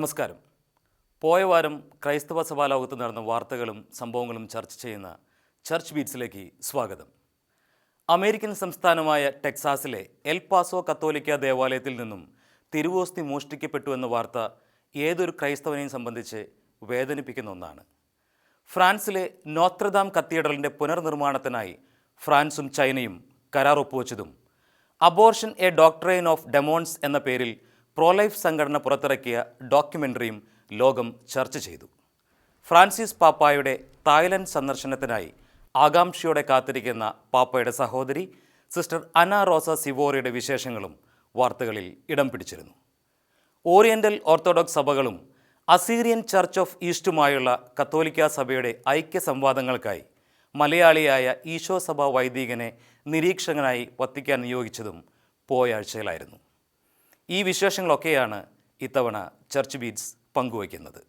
നമസ്കാരം. പോയ വാരം ക്രൈസ്തവ സഭാ ലോകത്ത് നടന്ന വാർത്തകളും സംഭവങ്ങളും ചർച്ച ചെയ്യുന്ന ചർച്ച് ബീറ്റ്സിലേക്ക് സ്വാഗതം. അമേരിക്കൻ സംസ്ഥാനമായ ടെക്സാസിലെ എൽ പാസോ കത്തോലിക്ക ദേവാലയത്തിൽ നിന്നും തിരുവോസ്തി മോഷ്ടിക്കപ്പെട്ടു എന്ന വാർത്ത ഏതൊരു ക്രൈസ്തവനെയും സംബന്ധിച്ച് വേദനിപ്പിക്കുന്ന ഒന്നാണ്. ഫ്രാൻസിലെ നോത്രദാം കത്തീഡ്രലിന്റെ പുനർനിർമ്മാണത്തിനായി ഫ്രാൻസും ചൈനയും കരാർ ഒപ്പുവച്ചതും. Abortion a doctrine of demons എന്ന പേരിൽ പ്രോലൈഫ് സംഘടന പുറത്തിറക്കിയ ഡോക്യുമെന്ററിയും ലോകം ചർച്ച ചെയ്തു. ഫ്രാൻസിസ് പാപ്പായുടെ തായ്ലൻഡ് സന്ദർശനത്തിനായി ആകാംക്ഷയോടെ കാത്തിരിക്കുന്ന പാപ്പയുടെ സഹോദരി സിസ്റ്റർ അന റോസ സിവോറിയുടെ വിശേഷങ്ങളും വാർത്തകളിൽ ഇടം പിടിച്ചിരുന്നു. ഓറിയന്റൽ ഓർത്തഡോക്സ് സഭകളും അസീറിയൻ ചർച്ച് ഓഫ് ഈസ്റ്റുമായുള്ള കത്തോലിക്ക സഭയുടെ ഐക്യ സംവാദങ്ങൾക്കായി മലയാളിയായ ഈശോ സഭ വൈദികനെ നിരീക്ഷകനായി വത്തിക്കാൻ നിയോഗിച്ചതും പോയ ആഴ്ചയിലായിരുന്നു. ഈ വിശേഷങ്ങളൊക്കെയാണ് ഇത്തവണ ചർച്ച് ബീറ്റ്സ് പങ്കുവയ്ക്കുന്നത്.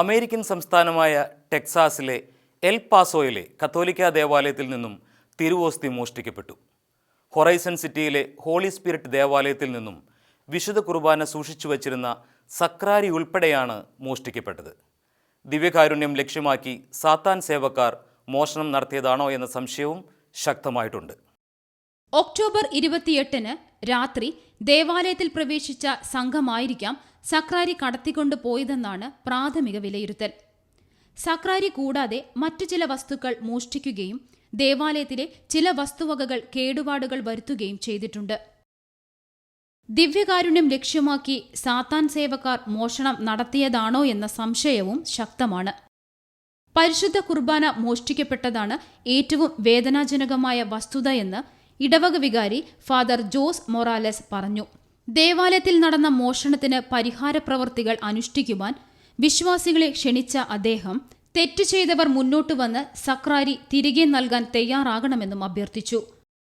അമേരിക്കൻ സംസ്ഥാനമായ ടെക്സാസിലെ എൽ പാസോയിലെ കത്തോലിക്ക ദേവാലയത്തിൽ നിന്നും തിരുവോസ്തി മോഷ്ടിക്കപ്പെട്ടു. ഹൊറൈസൺ സിറ്റിയിലെ ഹോളി സ്പിരിറ്റ് ദേവാലയത്തിൽ നിന്നും വിശുദ്ധ കുർബാന സൂക്ഷിച്ചു വച്ചിരുന്ന സക്രാരി ഉൾപ്പെടെയാണ് മോഷ്ടിക്കപ്പെട്ടത്. ദിവ്യകാരുണ്യം ലക്ഷ്യമാക്കി സാത്താൻ സേവക്കാർ മോഷണം നടത്തിയതാണോ എന്ന സംശയവും ശക്തമായിട്ടുണ്ട്. ഒക്ടോബർ ഇരുപത്തിയെട്ടിന് രാത്രി ദേവാലയത്തിൽ പ്രവേശിച്ച സംഘമായിരിക്കാം സക്രാരി കടത്തിക്കൊണ്ടു പോയതെന്നാണ് പ്രാഥമിക വിലയിരുത്തൽ. സക്രാരി കൂടാതെ മറ്റു ചില വസ്തുക്കൾ മോഷ്ടിക്കുകയും ദേവാലയത്തിലെ ചില വസ്തുവകകൾ കേടുപാടുകൾ വരുത്തുകയും ചെയ്തിട്ടുണ്ട്. ദിവ്യകാരുണ്യം ലക്ഷ്യമാക്കി സാത്താൻ സേവക്കാർ മോഷണം നടത്തിയതാണോ എന്ന സംശയവും ശക്തമാണ്. പരിശുദ്ധ കുർബാന മോഷ്ടിക്കപ്പെട്ടതാണ് ഏറ്റവും വേദനാജനകമായ വസ്തുതയെന്ന് ഇടവക വികാരി ഫാദർ ജോസ് മൊറാലസ് പറഞ്ഞു. ദേവാലയത്തിൽ നടന്ന മോഷണത്തിന് പരിഹാര പ്രവർത്തികൾ അനുഷ്ഠിക്കുവാൻ വിശ്വാസികളെ ക്ഷണിച്ച അദ്ദേഹം തെറ്റ് ചെയ്തവർ മുന്നോട്ട് വന്ന് സക്രാരി തിരികെ നൽകാൻ തയ്യാറാകണമെന്നും അഭ്യർത്ഥിച്ചു.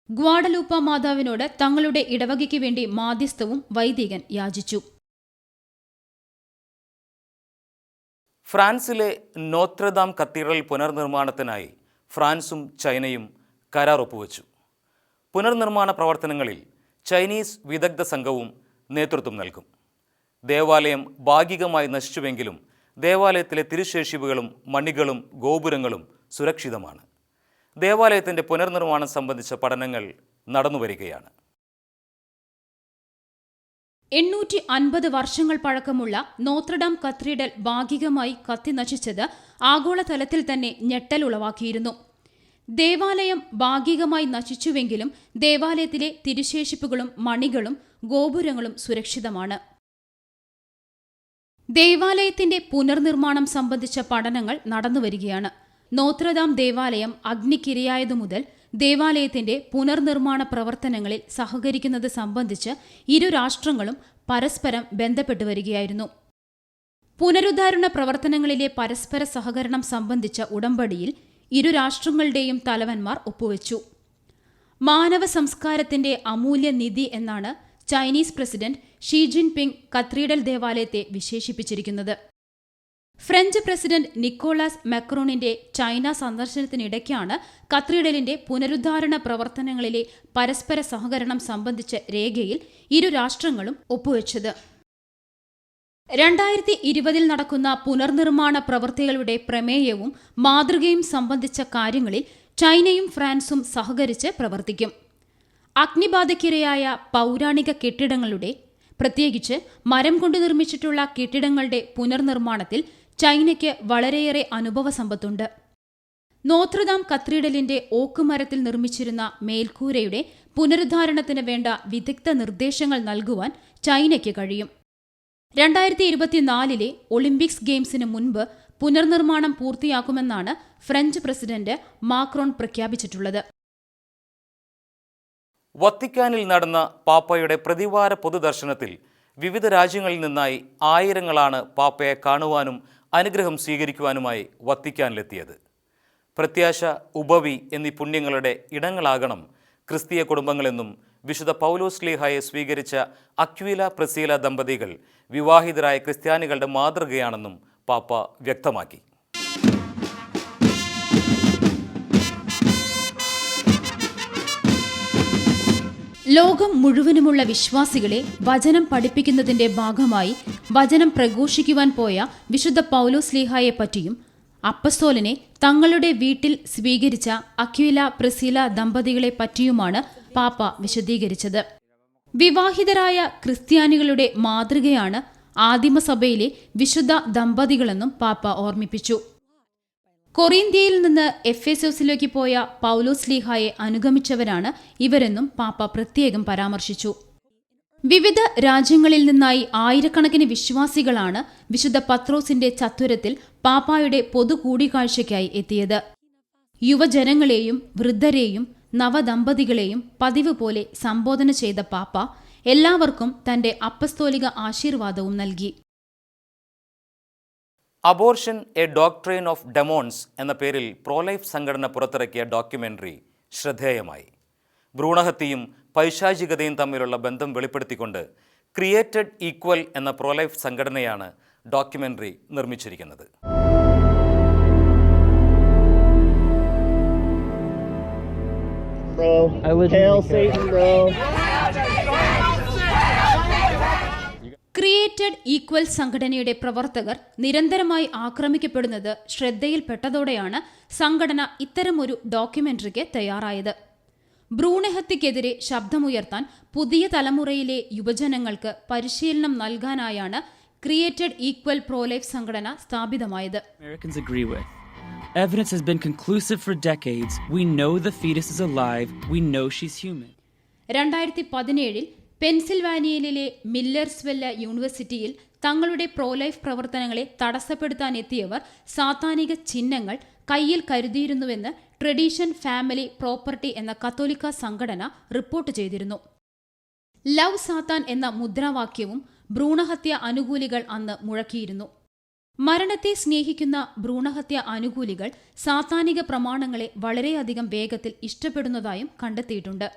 ഗ്വാഡലൂപ്പ മാതാവിനോട് തങ്ങളുടെ ഇടവകയ്ക്ക് വേണ്ടി മാധ്യസ്ഥവും വൈദികൻ യാചിച്ചു. ഫ്രാൻസിലെ നോത്രദാം കത്തീഡ്രൽ പുനർനിർമ്മാണത്തിനായി ഫ്രാൻസും ചൈനയും കരാർ ഒപ്പുവച്ചു. പുനർനിർമ്മാണ പ്രവർത്തനങ്ങളിൽ ചൈനീസ് വിദഗ്ധ സംഘവും നേതൃത്വം നൽകും. ദേവാലയം ഭാഗികമായി നശിച്ചുവെങ്കിലും ദേവാലയത്തിലെ തിരുശേഷിപ്പുകളും മണികളും ഗോപുരങ്ങളും സുരക്ഷിതമാണ്. ദേവാലയത്തിന്റെ പുനർനിർമ്മാണം സംബന്ധിച്ച പഠനങ്ങൾ നടന്നുവരികയാണ്. എണ്ണൂറ്റി അൻപത് വർഷങ്ങൾ പഴക്കമുള്ള നോത്രഡാം കത്തീഡ്രൽ ഭാഗികമായി കത്തിനശിച്ചത് ആഗോളതലത്തിൽ തന്നെ ഞെട്ടലുളവാക്കിയിരുന്നു ദേവാലയം ഭാഗികമായി നശിച്ചുവെങ്കിലും ദേവാലയത്തിലെ തിരുശേഷിപ്പുകളും മണികളും ഗോപുരങ്ങളും സുരക്ഷിതമാണ്. ദേവാലയത്തിന്റെ പുനർനിർമ്മാണം സംബന്ധിച്ച പഠനങ്ങൾ നടന്നുവരികയാണ്. നോത്രദാം ദേവാലയം അഗ്നിക്കിരയായതു മുതൽ ദേവാലയത്തിന്റെ പുനർനിർമ്മാണ പ്രവർത്തനങ്ങളിൽ സഹകരിക്കുന്നത് സംബന്ധിച്ച് ഇരു രാഷ്ട്രങ്ങളും പരസ്പരം ബന്ധപ്പെട്ടു വരികയായിരുന്നു. പുനരുദ്ധാരണ പ്രവർത്തനങ്ങളിലെ പരസ്പര സഹകരണം സംബന്ധിച്ച ഉടമ്പടിയിൽ ഇരു രാഷ്ട്രങ്ങളുടെയും തലവന്മാർ ഒപ്പുവെച്ചു. മാനവ സംസ്കാരത്തിന്റെ അമൂല്യ നിധി എന്നാണ് Chinese president Xi Jinping cathedral ദേവാലയത്തെ വിശേഷിപ്പിച്ചിരിക്കുന്നത്. ഫ്രഞ്ച് പ്രസിഡന്റ് നിക്കോളാസ് മെക്രോണിന്റെ ചൈന സന്ദർശനത്തിനിടയ്ക്കാണ് കത്രീഡലിന്റെ പുനരുദ്ധാരണ പ്രവർത്തനങ്ങളിലെ പരസ്പര സഹകരണം സംബന്ധിച്ച രേഖയിൽ ഇരു രാഷ്ട്രങ്ങളും ഒപ്പുവെച്ചത്. രണ്ടായിരത്തി ഇരുപതിൽ നടക്കുന്ന പുനർനിർമ്മാണ പ്രവൃത്തികളുടെ പ്രമേയവും മാതൃകയും സംബന്ധിച്ച കാര്യങ്ങളിൽ ചൈനയും ഫ്രാൻസും സഹകരിച്ച് പ്രവർത്തിക്കും. അഗ്നിബാധയ്ക്കിരയായ പൗരാണിക കെട്ടിടങ്ങളുടെ പ്രത്യേകിച്ച് മരം കൊണ്ട് നിർമ്മിച്ചിട്ടുള്ള കെട്ടിടങ്ങളുടെ പുനർനിർമ്മാണത്തിൽ ചൈനയ്ക്ക് വളരെയേറെ അനുഭവ സമ്പത്തുണ്ട്. നോത്രദാം കത്രീഡലിന്റെ ഓക്കുമരത്തിൽ നിർമ്മിച്ചിരുന്ന മേൽക്കൂരയുടെ പുനരുദ്ധാരണത്തിന് വേണ്ട വിദഗ്ധ നിർദ്ദേശങ്ങൾ നൽകുവാൻ ചൈനയ്ക്ക് കഴിയും. രണ്ടായിരത്തി ഇരുപത്തിനാലിലെ ഒളിമ്പിക്സ് ഗെയിംസിന് മുൻപ് പുനർനിർമ്മാണം പൂർത്തിയാക്കുമെന്നാണ് ഫ്രഞ്ച് പ്രസിഡന്റ് മാക്രോൺ പ്രഖ്യാപിച്ചിട്ടുള്ളത്. വത്തിക്കാനിൽ നടന്ന പാപ്പയുടെ പ്രതിവാര പൊതുദർശനത്തിൽ വിവിധ രാജ്യങ്ങളിൽ നിന്നായി ആയിരങ്ങളാണ് പാപ്പയെ കാണുവാനും അനുഗ്രഹം സ്വീകരിക്കുവാനുമായി വത്തിക്കാനിലെത്തിയത്. പ്രത്യാശ ഉപവി എന്നീ പുണ്യങ്ങളുടെ ഇടങ്ങളാകണം ക്രിസ്തീയ കുടുംബങ്ങളെന്നും വിശുദ്ധ പൗലോസ് ലീഹായെ സ്വീകരിച്ച അക്വീല പ്രസീല ദമ്പതികൾ വിവാഹിതരായ ക്രിസ്ത്യാനികളുടെ മാതൃകയാണെന്നും പാപ്പ വ്യക്തമാക്കി. ലോകം മുഴുവനുമുള്ള വിശ്വാസികളെ വചനം പഠിപ്പിക്കുന്നതിന്റെ ഭാഗമായി വചനം പ്രഘോഷിക്കുവാൻ പോയ വിശുദ്ധ പൗലോസ് ലീഹായെ പറ്റിയും അപ്പസ്തോലിനെ തങ്ങളുടെ വീട്ടിൽ സ്വീകരിച്ച അക്വില പ്രസീല ദമ്പതികളെ പറ്റിയുമാണ് പാപ്പ വിശദീകരിച്ചത്. വിവാഹിതരായ ക്രിസ്ത്യാനികളുടെ മാതൃകയാണ് ആദിമസഭയിലെ വിശുദ്ധ ദമ്പതികളെന്നും പാപ്പ ഓർമ്മിപ്പിച്ചു. കൊറിന്ത്യയിൽ നിന്ന് എഫ് എഫേസോസിലേക്ക് പോയ പൗലോസ് ലീഹായെ അനുഗമിച്ചവരാണ് ഇവരെന്നും പാപ്പ പ്രത്യേകം പരാമർശിച്ചു. വിവിധ രാജ്യങ്ങളിൽ നിന്നായി ആയിരക്കണക്കിന് വിശ്വാസികളാണ് വിശുദ്ധ പത്രോസിന്റെ ചത്തുരത്തിൽ പാപ്പായുടെ പൊതു കൂടിക്കാഴ്ചയ്ക്കായി എത്തിയത്. യുവജനങ്ങളെയും വൃദ്ധരെയും നവദമ്പതികളെയും പതിവ് പോലെ സംബോധന ചെയ്ത പാപ്പ എല്ലാവർക്കും തന്റെ അപ്പസ്തോലിക ആശീർവാദവും നൽകി. Abortion a doctrine of demons എന്ന പേരിൽ പ്രോലൈഫ് സംഘടന പുറത്തിറക്കിയ ഡോക്യുമെന്ററി ശ്രദ്ധേയമായി. ഭ്രൂണഹത്യയും പൈശാചികതയും തമ്മിലുള്ള ബന്ധം വെളിപ്പെടുത്തിക്കൊണ്ട് ക്രിയേറ്റഡ് ഈക്വൽ എന്ന പ്രോലൈഫ് സംഘടനയാണ് ഡോക്യുമെന്ററി നിർമ്മിച്ചിരിക്കുന്നത്. Bro. I legitimately Hail. Satan, bro. Created equal സംഘടനയുടെ പ്രവർത്തകർ നിരന്തരമായി ആക്രമിക്കപ്പെടുന്നത് ശ്രദ്ധയിൽപ്പെട്ടതോടെയാണ് സംഘടന ഇത്തരമൊരു ഡോക്യുമെന്ററിക്ക് തയ്യാറായത് ഭ്രൂണഹത്യക്കെതിരെ ശബ്ദമുയർത്താൻ പുതിയ തലമുറയിലെ യുവജനങ്ങൾക്ക് പരിശീലനം നൽകാനായാണ് ക്രിയേറ്റഡ് ഈക്വൽ പ്രോലൈഫ് സംഘടന സ്ഥാപിതമായത്. Evidence has been conclusive for decades. We know the fetus is alive. We know she's human. രണ്ടായിരത്തി പതിനേഴിൽ പെൻസിൽവാനിയയിലെ മില്ലർസ്വെല്ല യൂണിവേഴ്സിറ്റിയിൽ തങ്ങളുടെ പ്രോലൈഫ് പ്രവർത്തനങ്ങളെ തടസ്സപ്പെടുത്താനെത്തിയവർ സാത്താനിക ചിഹ്നങ്ങൾ കയ്യിൽ കരുതിയിരുന്നുവെന്ന് ട്രഡീഷൻ ഫാമിലി പ്രോപ്പർട്ടി എന്ന കത്തോലിക്ക സംഘടന റിപ്പോർട്ട് ചെയ്തിരുന്നു ലവ് സാത്താൻ എന്ന മുദ്രാവാക്യവും ഭ്രൂണഹത്യ അനുകൂലികൾ അന്ന് മുഴക്കിയിരുന്നു മരണത്തെ സ്നേഹിക്കുന്ന ഭ്രൂണഹത്യ അനുകൂലികൾ സാത്താനിക പ്രമാണങ്ങളെ വളരെയധികം വേഗത്തിൽ ഇഷ്ടപ്പെടുന്നതായും കണ്ടെത്തിയിട്ടുണ്ട്.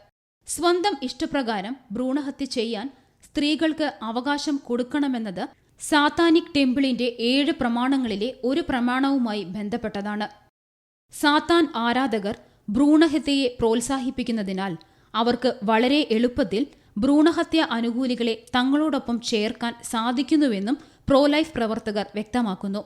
സ്വന്തം ഇഷ്ടപ്രകാരം ഭ്രൂണഹത്യ ചെയ്യാൻ സ്ത്രീകൾക്ക് അവകാശം കൊടുക്കണമെന്നത് സാത്താനിക് ടെമ്പിളിന്റെ ഏഴ് പ്രമാണങ്ങളിലെ ഒരു പ്രമാണവുമായി ബന്ധപ്പെട്ടതാണ്. സാത്താൻ ആരാധകർ ഭ്രൂണഹത്യയെ പ്രോത്സാഹിപ്പിക്കുന്നതിനാൽ അവർക്ക് വളരെ എളുപ്പത്തിൽ ഭ്രൂണഹത്യ അനുകൂലികളെ തങ്ങളോടൊപ്പം ചേർക്കാൻ സാധിക്കുന്നുവെന്നും പ്രോലൈഫ് പ്രവർത്തകർ വ്യക്തമാക്കുന്നു.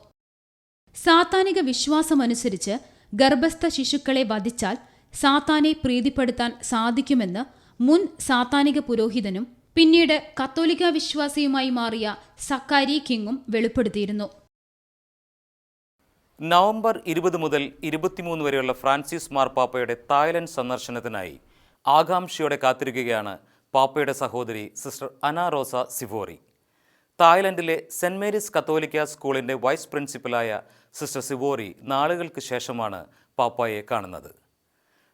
സാത്താനിക വിശ്വാസമനുസരിച്ച് ഗർഭസ്ഥ ശിശുക്കളെ വധിച്ചാൽ സാത്താനെ പ്രീതിപ്പെടുത്താൻ സാധിക്കുമെന്ന് മുൻ സാത്താനിക പുരോഹിതനും പിന്നീട് കത്തോലിക്ക വിശ്വാസിയുമായി മാറിയ സക്കാരി കിങ്ങും വെളിപ്പെടുത്തിയിരുന്നു. നവംബർ ഇരുപത് മുതൽ ഇരുപത്തിമൂന്ന് വരെയുള്ള ഫ്രാൻസിസ് മാർപ്പാപ്പയുടെ തായ്ലൻഡ് സന്ദർശനത്തിനായി ആകാംക്ഷയോടെ കാത്തിരിക്കുകയാണ് പാപ്പയുടെ സഹോദരി സിസ്റ്റർ അനാറോസ സിവോറി. തായ്ലൻഡിലെ സെന്റ് മേരീസ് കത്തോലിക്ക സ്കൂളിന്റെ വൈസ് പ്രിൻസിപ്പലായ സിസ്റ്റർ സിവോറി നാളുകൾക്ക് ശേഷമാണ് പാപ്പായെ കാണുന്നത്.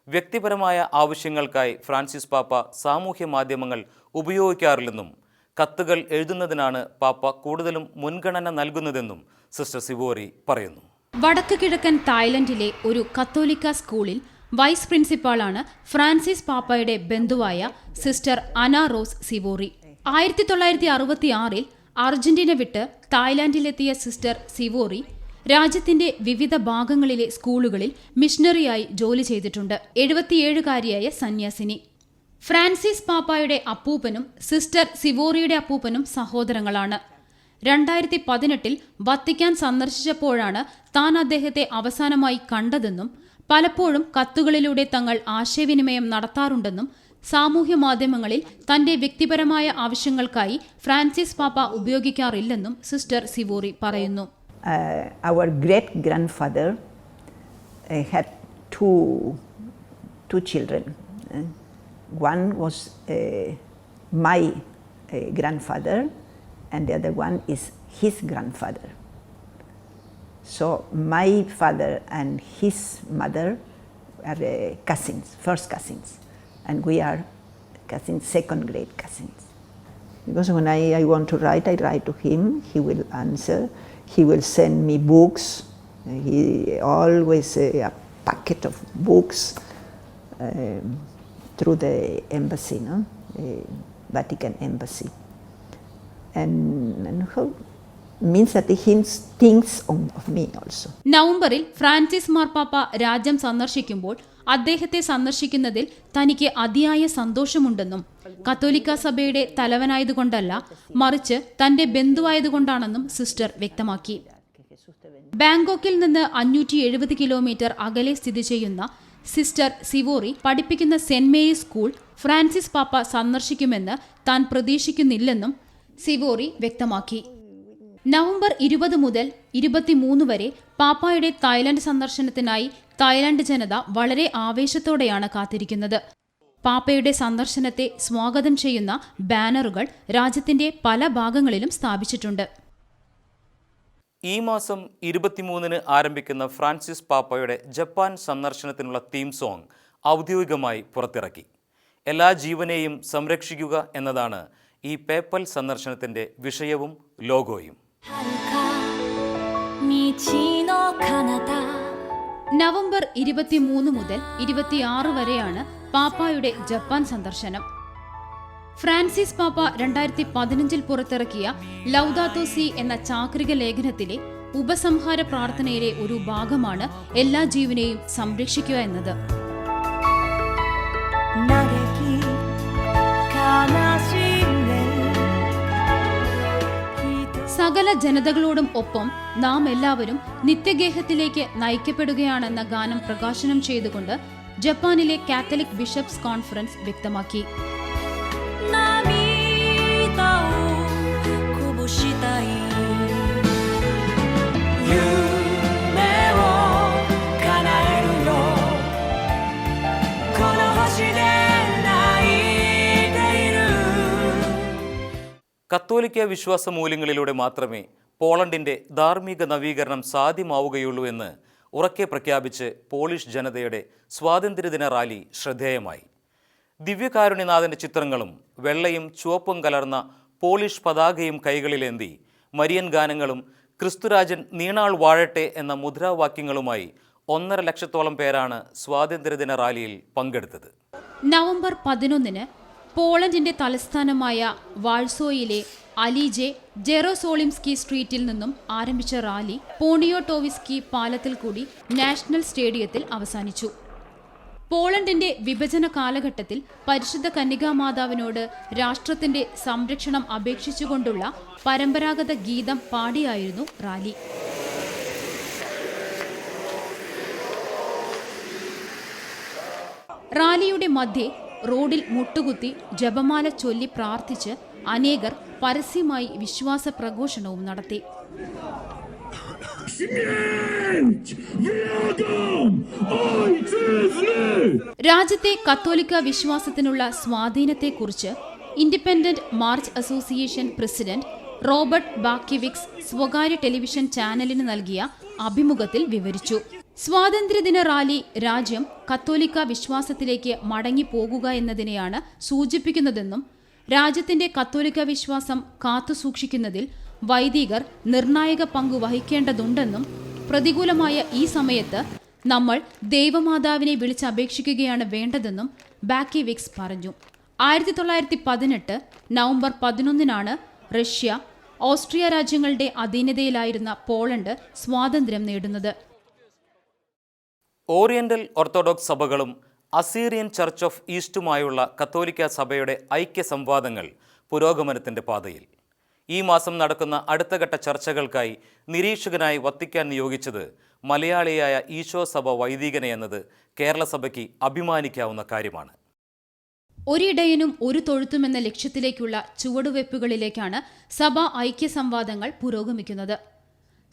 വ്യക്തിപരമായ ആവശ്യങ്ങൾക്കായി ഫ്രാൻസിസ് പാപ്പ സാമൂഹ്യ മാധ്യമങ്ങൾ ഉപയോഗിക്കാറില്ലെന്നും കത്തുകൾ എഴുതുന്നതിനാണ് പാപ്പ കൂടുതലും മുൻഗണന നൽകുന്നതെന്നും സിസ്റ്റർ സിവോറി പറയുന്നു. വടക്ക് കിഴക്കൻ തായ്ലൻഡിലെ ഒരു കത്തോലിക്ക സ്കൂളിൽ വൈസ് പ്രിൻസിപ്പാളാണ് ഫ്രാൻസിസ് പാപ്പയുടെ ബന്ധുവായ സിസ്റ്റർ അന റോസ് സിവോറി. ആയിരത്തി തൊള്ളായിരത്തി അറുപത്തി ആറിൽ അർജന്റീന വിട്ട് തായ്ലാന്റിലെത്തിയ സിസ്റ്റർ സിവോറി രാജ്യത്തിന്റെ വിവിധ ഭാഗങ്ങളിലെ സ്കൂളുകളിൽ മിഷണറിയായി ജോലി ചെയ്തിട്ടുണ്ട്. എഴുപത്തിയേഴുകാരിയായ സന്യാസിനി. ഫ്രാൻസിസ് പാപ്പായുടെ അപ്പൂപ്പനും സിസ്റ്റർ സിവോറിയുടെ അപ്പൂപ്പനും സഹോദരങ്ങളാണ്. രണ്ടായിരത്തി പതിനെട്ടിൽ വത്തിക്കാൻ സന്ദർശിച്ചപ്പോഴാണ് താൻ അദ്ദേഹത്തെ അവസാനമായി കണ്ടതെന്നും പലപ്പോഴും കത്തുകളിലൂടെ തങ്ങൾ ആശയവിനിമയം നടത്താറുണ്ടെന്നും സാമൂഹ്യ മാധ്യമങ്ങളിൽ തന്റെ വ്യക്തിപരമായ ആവശ്യങ്ങൾക്കായി ഫ്രാൻസിസ് പാപ്പ ഉപയോഗിക്കാറില്ലെന്നും സിസ്റ്റർ സിവോറി പറയുന്നു uh, uh, had two, two children. Uh, one was uh, my uh, grandfather, and the other one is his grandfather. So my father and his mother are uh, cousins, first cousins, and we are cousins, second grade cousins. Because when I, I want to write, I write to him, he will answer. he will send me books. He always uh, a packet of books um, through the embassy, no? Uh, Vatican embassy. And, and how, means that he thinks of, of me also. നവംബറിൽ Francis മാർപ്പാപ്പ രാജ്യം സന്ദർശിക്കുമ്പോൾ അദ്ദേഹത്തെ സന്ദർശിക്കുന്നതിൽ തനിക്ക് അതിയായ സന്തോഷമുണ്ടെന്നും കത്തോലിക്ക സഭയുടെ തലവനായതുകൊണ്ടല്ല മറിച്ച് തന്റെ ബന്ധുവായതുകൊണ്ടാണെന്നും സിസ്റ്റർ വ്യക്തമാക്കി. ബാങ്കോക്കിൽ നിന്ന് അഞ്ഞൂറ്റി എഴുപത് കിലോമീറ്റർ അകലെ സ്ഥിതി ചെയ്യുന്ന സിസ്റ്റർ സിവോറി പഠിപ്പിക്കുന്ന സെന്റ് മേരീസ് സ്കൂൾ ഫ്രാൻസിസ് പാപ്പ സന്ദർശിക്കുമെന്ന് താൻ പ്രതീക്ഷിക്കുന്നില്ലെന്നും സിവോറി വ്യക്തമാക്കി. നവംബർ ഇരുപത് മുതൽ ഇരുപത്തിമൂന്ന് വരെ പാപ്പായുടെ തായ്ലൻഡ് സന്ദർശനത്തിനായി തായ്ലൻഡ് ജനത വളരെ ആവേശത്തോടെയാണ് കാത്തിരിക്കുന്നത് പാപ്പയുടെ സന്ദർശനത്തെ സ്വാഗതം ചെയ്യുന്ന ബാനറുകൾ രാജ്യത്തിന്റെ പല ഭാഗങ്ങളിലും സ്ഥാപിച്ചിട്ടുണ്ട് ഈ മാസം ഇരുപത്തിമൂന്നിന് ആരംഭിക്കുന്ന ഫ്രാൻസിസ് പാപ്പയുടെ ജപ്പാൻ സന്ദർശനത്തിനുള്ള തീം സോങ് ഔദ്യോഗികമായി പുറത്തിറക്കി എല്ലാ ജീവനെയും സംരക്ഷിക്കുക എന്നതാണ് ഈ പേപ്പൽ സന്ദർശനത്തിൻ്റെ വിഷയവും ലോഗോയും 遥か道の彼方 നവംബർ ഇരുപത്തിമൂന്ന് മുതൽ ഇരുപത്തിയാറ് വരെയാണ് പാപ്പായുടെ ജപ്പാൻ സന്ദർശനം. ഫ്രാൻസിസ് പാപ്പ രണ്ടായിരത്തി പതിനഞ്ചിൽ പുറത്തിറക്കിയ ലൗദാത്തോ സി എന്ന ചാക്രിക ലേഖനത്തിലെ ഉപസംഹാര പ്രാർത്ഥനയിലെ ഒരു ഭാഗമാണ് എല്ലാ ജീവനെയും സംരക്ഷിക്കുക എന്നത്. സകല ജനതകളോടും ഒപ്പം നാം എല്ലാവരും നിത്യഗേഹത്തിലേക്ക് നയിക്കപ്പെടുകയാണെന്ന ഗാനം പ്രകാശനം ചെയ്തുകൊണ്ട് ജപ്പാനിലെ കാത്തലിക് ബിഷപ്സ് കോൺഫറൻസ് വ്യക്തമാക്കി. കത്തോലിക്ക വിശ്വാസ മൂല്യങ്ങളിലൂടെ മാത്രമേ പോളണ്ടിന്റെ ധാർമ്മിക നവീകരണം സാധ്യമാവുകയുള്ളൂ എന്ന് ഉറക്കെ പ്രഖ്യാപിച്ച് പോളിഷ് ജനതയുടെ സ്വാതന്ത്ര്യദിന റാലി ശ്രദ്ധേയമായി. ദിവ്യകാരുണ്യനാഥന്റെ ചിത്രങ്ങളും വെള്ളയും ചുവപ്പും കലർന്ന പോളിഷ് പതാകയും കൈകളിലേന്തി മരിയൻ ഗാനങ്ങളും ക്രിസ്തുരാജൻ നീണാൾ വാഴട്ടെ എന്ന മുദ്രാവാക്യങ്ങളുമായി ഒന്നര ലക്ഷത്തോളം പേരാണ് സ്വാതന്ത്ര്യദിന റാലിയിൽ പങ്കെടുത്തത്. നവംബർ പതിനൊന്നിന് പോളണ്ടിന്റെ തലസ്ഥാനമായ വാൾസോയിലെ അലിജെ ജെറോസോളിംസ്കി സ്ട്രീറ്റിൽ നിന്നും ആരംഭിച്ച റാലി പോണിയോട്ടോവിസ്കി പാലത്തിൽ കൂടി നാഷണൽ സ്റ്റേഡിയത്തിൽ അവസാനിച്ചു. പോളണ്ടിന്റെ വിഭജന കാലഘട്ടത്തിൽ പരിശുദ്ധ കന്യകാമാതാവിനോട് രാഷ്ട്രത്തിന്റെ സംരക്ഷണം അപേക്ഷിച്ചുകൊണ്ടുള്ള പരമ്പരാഗത ഗീതം പാടിയായിരുന്നു റാലി. റാലിയുടെ മധ്യേ റോഡിൽ മുട്ടുകുത്തി ജപമാല ചൊല്ലി പ്രാർത്ഥിച്ച് അനേകർ പരസ്യമായി വിശ്വാസ പ്രഘോഷണവും നടത്തി. രാജ്യത്തെ കത്തോലിക്ക വിശ്വാസത്തിനുള്ള സ്വാധീനത്തെക്കുറിച്ച് independent march association president Robert Bakiewicz സ്വകാര്യ ടെലിവിഷൻ ചാനലിന് നൽകിയ അഭിമുഖത്തിൽ വിവരിച്ചു. സ്വാതന്ത്ര്യദിന റാലി രാജ്യം കത്തോലിക്ക വിശ്വാസത്തിലേക്ക് മടങ്ങിപ്പോകുക എന്നതിനെയാണ് സൂചിപ്പിക്കുന്നതെന്നും രാജ്യത്തിന്റെ കത്തോലിക്ക വിശ്വാസം കാത്തുസൂക്ഷിക്കുന്നതിൽ വൈദികർ നിർണായക പങ്കു വഹിക്കേണ്ടതുണ്ടെന്നും പ്രതികൂലമായ ഈ സമയത്ത് നമ്മൾ ദൈവമാതാവിനെ വിളിച്ചപേക്ഷിക്കുകയാണ് വേണ്ടതെന്നും ബാക്കി വിക്സ് പറഞ്ഞു. ആയിരത്തി തൊള്ളായിരത്തി പതിനെട്ട് നവംബർ പതിനൊന്നിനാണ് റഷ്യ ഓസ്ട്രിയ രാജ്യങ്ങളുടെ അധീനതയിലായിരുന്ന പോളണ്ട് സ്വാതന്ത്ര്യം നേടുന്നത്. ഓറിയന്റൽ ഓർത്തഡോക്സ് സഭകളും അസീറിയൻ ചർച്ച് ഓഫ് ഈസ്റ്റുമായുള്ള കത്തോലിക്ക സഭയുടെ ഐക്യ സംവാദങ്ങൾ പുരോഗമനത്തിന്റെ പാതയിൽ. ഈ മാസം നടക്കുന്ന അടുത്ത ഘട്ട ചർച്ചകൾക്കായി നിരീക്ഷകനായി വത്തിക്കാൻ നിയോഗിച്ചത് മലയാളിയായ ഈശോ സഭ വൈദികനെ എന്നത് കേരള സഭയ്ക്ക് അഭിമാനിക്കാവുന്ന കാര്യമാണ്. ഒരിടയനും ഒരു തൊഴുത്തും എന്ന ലക്ഷ്യത്തിലേക്കുള്ള ചുവടുവയ്പ്പുകളിലേക്കാണ് സഭ ഐക്യ സംവാദങ്ങൾ പുരോഗമിക്കുന്നത്.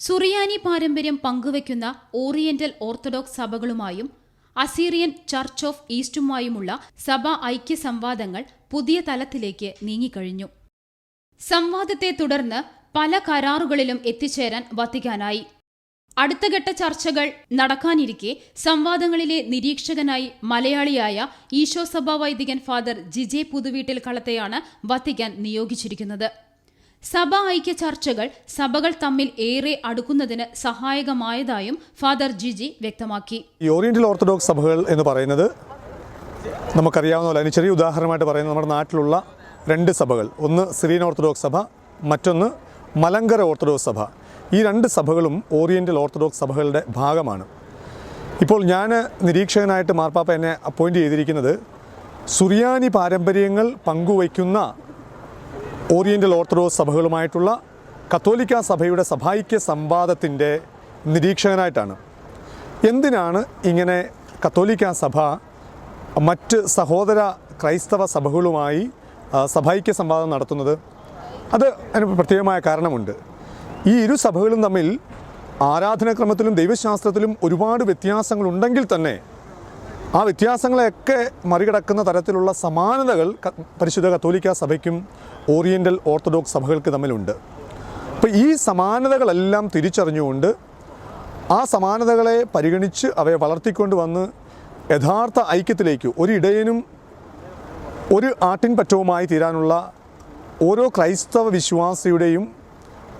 സുറിയാനി പാരമ്പര്യം പങ്കുവയ്ക്കുന്ന ഓറിയന്റൽ ഓർത്തഡോക്സ് സഭകളുമായും അസീറിയൻ ചർച്ച് ഓഫ് ഈസ്റ്റുമായുമുള്ള സഭാ ഐക്യ സംവാദങ്ങൾ പുതിയ തലത്തിലേക്ക് നീങ്ങിക്കഴിഞ്ഞു. സംവാദത്തെ തുടർന്ന് പല കരാറുകളിലും എത്തിച്ചേരാൻ വത്തിക്കാനായി. അടുത്തഘട്ട ചർച്ചകൾ നടക്കാനിരിക്കെ സംവാദങ്ങളിലെ നിരീക്ഷകനായി മലയാളിയായ ഈശോ സഭാ വൈദികൻ ഫാദർ ജിജെ പുതുവീട്ടിൽ കളത്തെയാണ് വത്തിക്കാൻ നിയോഗിച്ചിരിക്കുന്നത്. സഭ ഐക്യ ചർച്ചകൾ സഭകൾ തമ്മിൽ ഏറെ അടുക്കുന്നതിന് സഹായകമായതായും ഫാദർ ജിജി വ്യക്തമാക്കി. ഈ ഓറിയന്റൽ ഓർത്തഡോക്സ് സഭകൾ എന്ന് പറയുന്നത് നമുക്കറിയാവുന്ന പോലെ അതിന് ചെറിയ ഉദാഹരണമായിട്ട് പറയുന്നത് നമ്മുടെ നാട്ടിലുള്ള രണ്ട് സഭകൾ. ഒന്ന് സിറിയൻ ഓർത്തഡോക്സ് സഭ മറ്റൊന്ന് മലങ്കര ഓർത്തഡോക്സ് സഭ. ഈ രണ്ട് സഭകളും ഓറിയന്റൽ ഓർത്തഡോക്സ് സഭകളുടെ ഭാഗമാണ്. ഇപ്പോൾ ഞാൻ നിരീക്ഷകനായിട്ട് മാർപ്പാപ്പ എന്നെ അപ്പോയിന്റ് ചെയ്തിരിക്കുന്നത് സുറിയാനി പാരമ്പര്യങ്ങൾ പങ്കുവയ്ക്കുന്ന ഓറിയന്റൽ ഓർത്തഡോക്സ് സഭകളുമായിട്ടുള്ള കത്തോലിക്ക സഭയുടെ സഭായിക്യ സംവാദത്തിന്റെ നിരീക്ഷകനായിട്ടാണ്. എന്തിനാണ് ഇങ്ങനെ കത്തോലിക്ക സഭ മറ്റ് സഹോദര ക്രൈസ്തവ സഭകളുമായി സഭായിക്യ സംവാദം നടത്തുന്നത്? അത് അതിന് പ്രത്യേകമായ കാരണമുണ്ട്. ഈ ഇരു സഭകളും തമ്മിൽ ആരാധനാക്രമത്തിലും ദൈവശാസ്ത്രത്തിലും ഒരുപാട് വ്യത്യാസങ്ങളുണ്ടെങ്കിൽ തന്നെ ആ വ്യത്യാസങ്ങളെയൊക്കെ മറികടക്കുന്ന തരത്തിലുള്ള സമാനതകൾ പരിശുദ്ധ കത്തോലിക്ക സഭയ്ക്കും ഓറിയന്റൽ ഓർത്തഡോക്സ് സഭകൾക്ക് തമ്മിലുണ്ട്. അപ്പോൾ ഈ സമാനതകളെല്ലാം തിരിച്ചറിഞ്ഞുകൊണ്ട് ആ സമാനതകളെ പരിഗണിച്ച് അവയെ വളർത്തിക്കൊണ്ട് വന്ന് യഥാർത്ഥ ഐക്യത്തിലേക്ക് ഒരു ഇടയനും ഒരു ആട്ടിൻപറ്റവുമായി തീരാനുള്ള ഓരോ ക്രൈസ്തവ വിശ്വാസിയുടെയും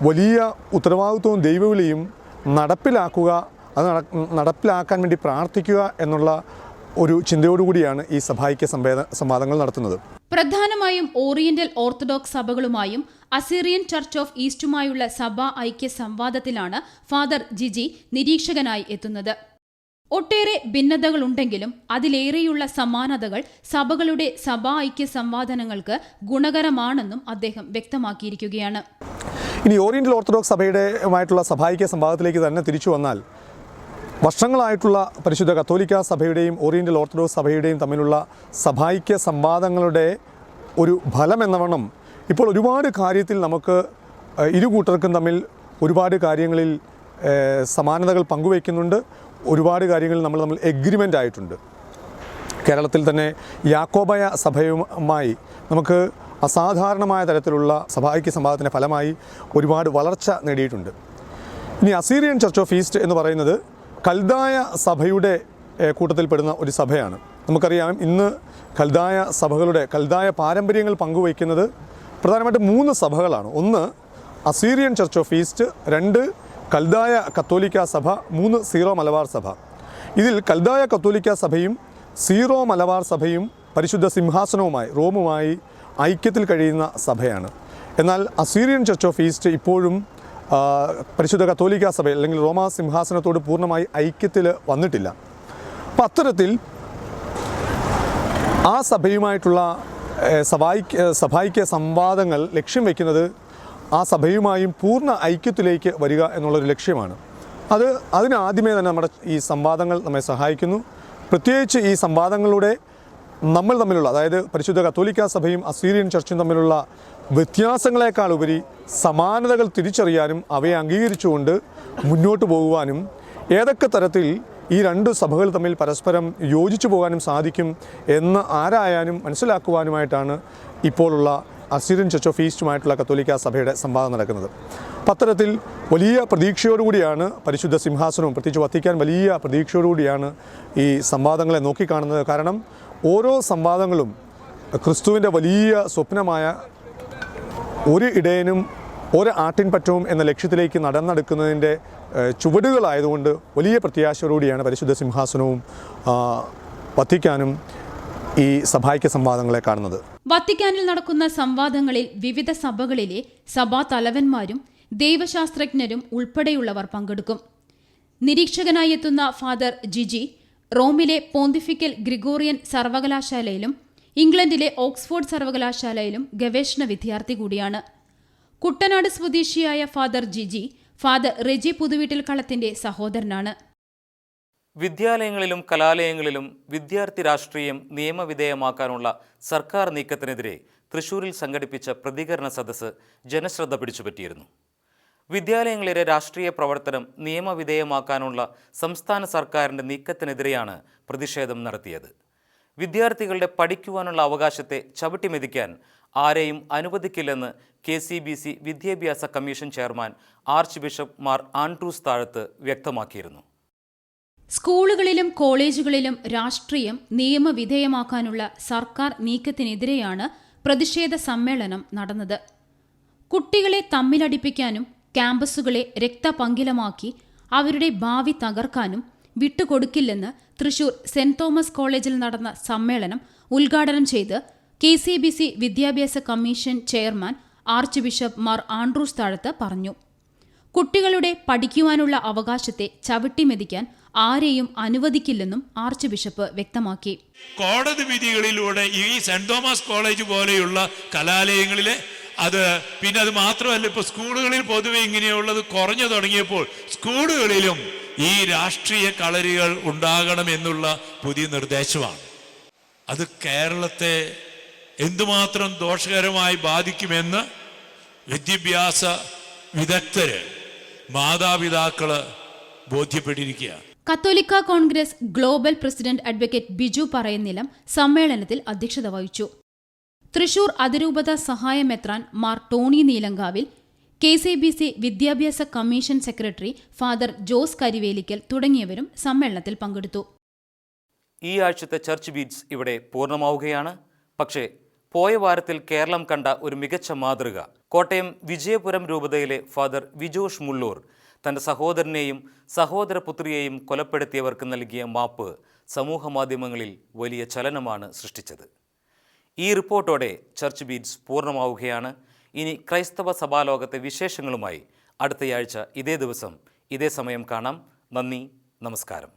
വലിയ ഉത്തരവാദിത്വവും ദൈവവിളിയും നടപ്പിലാക്കുക അത് നടപ്പിലാക്കാൻ വേണ്ടി പ്രാർത്ഥിക്കുക എന്നുള്ള ഒരു ചിന്തയോടുകൂടിയാണ് ഈ സഭായിക്യ സംവേദ സംവാദങ്ങൾ നടത്തുന്നത്. പ്രധാനമായും ഓറിയന്റൽ ഓർത്തഡോക്സ് സഭകളുമായും അസീറിയൻ ചർച്ച് ഓഫ് ഈസ്റ്റുമായുള്ള സഭാ ഐക്യ സംവാദത്തിലാണ് ഫാദർ ജിജി നിരീക്ഷകനായി എത്തുന്നത്. ഒട്ടേറെ ഭിന്നതകളുണ്ടെങ്കിലും അതിലേറെയുള്ള സമാനതകൾ സഭകളുടെ സഭാ ഐക്യ സംവാദനങ്ങൾക്ക് ഗുണകരമാണെന്നും അദ്ദേഹം വ്യക്തമാക്കിയിരിക്കുകയാണ്. ഇനി ഓറിയന്റൽ ഓർത്തഡോക്സ് സഭയുടെ സഭായിക്യ സംവാദത്തിലേക്ക് തന്നെ തിരിച്ചു വന്നാൽ വർഷങ്ങളായിട്ടുള്ള പരിശുദ്ധ കത്തോലിക്ക സഭയുടെയും ഓറിയന്റൽ ഓർത്തഡോക്സ് സഭയുടെയും തമ്മിലുള്ള സഭായിക്ക സംവാദങ്ങളുടെ ഒരു ഫലം എന്നവണ്ണം ഇപ്പോൾ ഒരുപാട് കാര്യത്തിൽ നമുക്ക് ഇരു കൂട്ടർക്കും തമ്മിൽ ഒരുപാട് കാര്യങ്ങളിൽ സമാനതകൾ പങ്കുവയ്ക്കുന്നുണ്ട്. ഒരുപാട് കാര്യങ്ങളിൽ നമ്മൾ തമ്മിൽ എഗ്രിമെന്റ് ആയിട്ടുണ്ട്. കേരളത്തിൽ തന്നെ യാക്കോബയ സഭയുമായി നമുക്ക് അസാധാരണമായ തരത്തിലുള്ള സഭായിക്യ സംവാദത്തിന്റെ ഫലമായി ഒരുപാട് വളർച്ച നേടിയിട്ടുണ്ട്. ഇനി അസീറിയൻ ചർച്ച് ഓഫ് ഈസ്റ്റ് എന്ന് പറയുന്നത് കൽദായ സഭയുടെ കൂട്ടത്തിൽപ്പെടുന്ന ഒരു സഭയാണ്. നമുക്കറിയാം ഇന്ന് കൽദായ സഭകളുടെ കൽദായ പാരമ്പര്യങ്ങൾ പങ്കുവയ്ക്കുന്നത് പ്രധാനമായിട്ടും മൂന്ന് സഭകളാണ്. ഒന്ന് അസീറിയൻ ചർച്ച് ഓഫ് ഈസ്റ്റ് രണ്ട് കൽദായ കത്തോലിക്ക സഭ മൂന്ന് സീറോ മലബാർ സഭ. ഇതിൽ കൽദായ കത്തോലിക്ക സഭയും സീറോ മലബാർ സഭയും പരിശുദ്ധ സിംഹാസനവുമായി റോമുമായി ഐക്യത്തിൽ കഴിയുന്ന സഭയാണ്. എന്നാൽ അസീറിയൻ ചർച്ച് ഓഫ് ഈസ്റ്റ് ഇപ്പോഴും പരിശുദ്ധ കത്തോലിക്ക സഭ അല്ലെങ്കിൽ റോമാ സിംഹാസനത്തോട് പൂർണമായി ഐക്യത്തിൽ വന്നിട്ടില്ല. അപ്പം അത്തരത്തിൽ ആ സഭയുമായിട്ടുള്ള സഭായിക്ക് സഭായിക്യ സംവാദങ്ങൾ ലക്ഷ്യം വയ്ക്കുന്നത് ആ സഭയുമായും പൂർണ ഐക്യത്തിലേക്ക് വരിക എന്നുള്ളൊരു ലക്ഷ്യമാണ്. അത് അതിനാദ്യമേ തന്നെ നമ്മുടെ ഈ സംവാദങ്ങൾ നമ്മെ സഹായിക്കുന്നു. പ്രത്യേകിച്ച് ഈ സംവാദങ്ങളുടെ നമ്മൾ തമ്മിലുള്ള അതായത് പരിശുദ്ധ കത്തോലിക്ക സഭയും അസീരിയൻ ചർച്ചും തമ്മിലുള്ള വ്യത്യാസങ്ങളെക്കാൾ ഉപരി സമാനതകൾ തിരിച്ചറിയാനും അവയെ അംഗീകരിച്ചുകൊണ്ട് മുന്നോട്ട് പോകുവാനും ഏതൊക്കെ തരത്തിൽ ഈ രണ്ട് സഭകൾ തമ്മിൽ പരസ്പരം യോജിച്ചു പോകാനും സാധിക്കും എന്ന് ആരായാനും മനസ്സിലാക്കുവാനുമായിട്ടാണ് ഇപ്പോഴുള്ള അസീറിയൻ ചർച്ച് ഓഫ് ഈസ്റ്റുമായിട്ടുള്ള കത്തോലിക്ക സഭയുടെ സംവാദം നടക്കുന്നത്. പത്തരത്തിൽ വലിയ പ്രതീക്ഷയോടുകൂടിയാണ് പരിശുദ്ധ സിംഹാസനവും പ്രത്യേകിച്ച് വത്തിക്കാൻ വലിയ പ്രതീക്ഷയോടുകൂടിയാണ് ഈ സംവാദങ്ങളെ നോക്കിക്കാണുന്നത്. കാരണം ഓരോ സംവാദങ്ങളും ക്രിസ്തുവിന്റെ വലിയ സ്വപ്നമായ ഒരു ഇടയനും ഒരു ആട്ടിൻപറ്റവും എന്ന ലക്ഷ്യത്തിലേക്ക് നടന്നെടുക്കുന്നതിന്റെ ചുവടുകളായതുകൊണ്ട് വലിയ പ്രത്യാശയോടുകൂടിയാണ് പരിശുദ്ധ സിംഹാസനവും വത്തിക്കാനും ഈ സഭായിക്യ സംവാദങ്ങളെ കാണുന്നത്. വത്തിക്കാനിൽ നടക്കുന്ന സംവാദങ്ങളിൽ വിവിധ സഭകളിലെ സഭാ തലവന്മാരും ദൈവശാസ്ത്രജ്ഞരും ഉൾപ്പെടെയുള്ളവർ പങ്കെടുക്കും. നിരീക്ഷകനായി എത്തുന്ന ഫാദർ ജിജി റോമിലെ പോന്തിഫിക്കൽ ഗ്രിഗോറിയൻ സർവകലാശാലയിലും ഇംഗ്ലണ്ടിലെ ഓക്സ്ഫോർഡ് സർവകലാശാലയിലും ഗവേഷണ വിദ്യാർത്ഥി കൂടിയാണ്. കുട്ടനാട് സ്വദേശിയായ ഫാദർ ജിജി ഫാദർ റെജി പുതുവീട്ടിൽ കളത്തിന്റെ സഹോദരനാണ്. വിദ്യാലയങ്ങളിലും കലാലയങ്ങളിലും വിദ്യാർത്ഥി രാഷ്ട്രീയം നിയമവിധേയമാക്കാനുള്ള സർക്കാർ നീക്കത്തിനെതിരെ തൃശൂരിൽ സംഘടിപ്പിച്ച പ്രതികരണ സദസ്സ് ജനശ്രദ്ധ പിടിച്ചുപറ്റിയിരുന്നു. വിദ്യാലയങ്ങളിലെ രാഷ്ട്രീയ പ്രവർത്തനം നിയമവിധേയമാക്കാനുള്ള സംസ്ഥാന സർക്കാരിന്റെ നീക്കത്തിനെതിരെയാണ് പ്രതിഷേധം നടത്തിയത്. വിദ്യാർത്ഥികളുടെ പഠിക്കുവാനുള്ള അവകാശത്തെ ചവിട്ടിമെതിക്കാൻ ആരെയും അനുവദിക്കില്ലെന്ന് കെ സി ബി സി വിദ്യാഭ്യാസ commission chairman archbishop Mar Andrews Thazhath വ്യക്തമാക്കിയിരുന്നു. സ്കൂളുകളിലും കോളേജുകളിലും രാഷ്ട്രീയം നിയമവിധേയമാക്കാനുള്ള സർക്കാർ നീക്കത്തിനെതിരെയാണ് പ്രതിഷേധ സമ്മേളനം നടന്നത്. കുട്ടികളെ തമ്മിലടിപ്പിക്കാനും ക്യാമ്പസുകളെ രക്തപങ്കിലമാക്കി അവരുടെ ഭാവി തകർക്കാനും വിട്ടുകൊടുക്കില്ലെന്ന് തൃശൂർ സെന്റ് തോമസ് കോളേജിൽ നടന്ന സമ്മേളനം ഉദ്ഘാടനം ചെയ്ത് കെ സി ബി സി വിദ്യാഭ്യാസ commission chairman archbishop Mar Andrews Thazhath പറഞ്ഞു. കുട്ടികളുടെ പഠിക്കുവാനുള്ള അവകാശത്തെ ചവിട്ടിമെതിക്കാൻ ആരെയും അനുവദിക്കില്ലെന്നും ആർച്ച് ബിഷപ്പ് വ്യക്തമാക്കി. കോടതി വിധികളിലൂടെ ഈ സെന്റ് തോമസ് കോളേജ് പോലെയുള്ള കലാലയങ്ങളിലെ അത് പിന്നെ അത് മാത്രമല്ല ഇപ്പൊ സ്കൂളുകളിൽ പൊതുവെ ഇങ്ങനെയുള്ളത് കുറഞ്ഞു തുടങ്ങിയപ്പോൾ സ്കൂളുകളിലും ഈ രാഷ്ട്രീയ കളരികൾ ഉണ്ടാകണം എന്നുള്ള പുതിയ നിർദ്ദേശമാണ്. അത് കേരളത്തെ എന്തുമാത്രം ദോഷകരമായി ബാധിക്കുമെന്ന് വിദ്യാഭ്യാസ വിദഗ്ധര് മാതാപിതാക്കൾ ബോധ്യപ്പെട്ടിരിക്കുക കത്തോലിക്ക congress global president advocate Biju Parayannilam സമ്മേളനത്തിൽ അധ്യക്ഷത വഹിച്ചു. തൃശൂർ അതിരൂപത സഹായമെത്രാൻ Mar Tony Neelankavil K C B C വിദ്യാഭ്യാസ commission secretary father Jose Karivelickal തുടങ്ങിയവരും സമ്മേളനത്തിൽ പങ്കെടുത്തു. ഈ ആഴ്ചത്തെ ചർച്ച് ബീറ്റ്സ് ഇവിടെ പൂർണമാവുകയാണ്. പക്ഷേ പോയ വാരത്തിൽ കേരളം കണ്ട ഒരു മികച്ച മാതൃക കോട്ടയം വിജയപുരം രൂപതയിലെ ഫാദർ വിജോഷ് മുള്ളൂർ തന്റെ സഹോദരനെയും സഹോദരപുത്രിയെയും കൊലപ്പെടുത്തിയവർക്ക് നൽകിയ മാപ്പ് സമൂഹമാധ്യമങ്ങളിൽ വലിയ ചലനമാണ് സൃഷ്ടിച്ചത്. ഈ റിപ്പോർട്ടോടെ ചർച്ച് ബീറ്റ്സ് പൂർണമാവുകയാണ്. ഇനി ക്രൈസ്തവ സഭാലോകത്തെ വിശേഷങ്ങളുമായി അടുത്തയാഴ്ച ഇതേ ദിവസം ഇതേ സമയം കാണാം. നന്ദി നമസ്കാരം.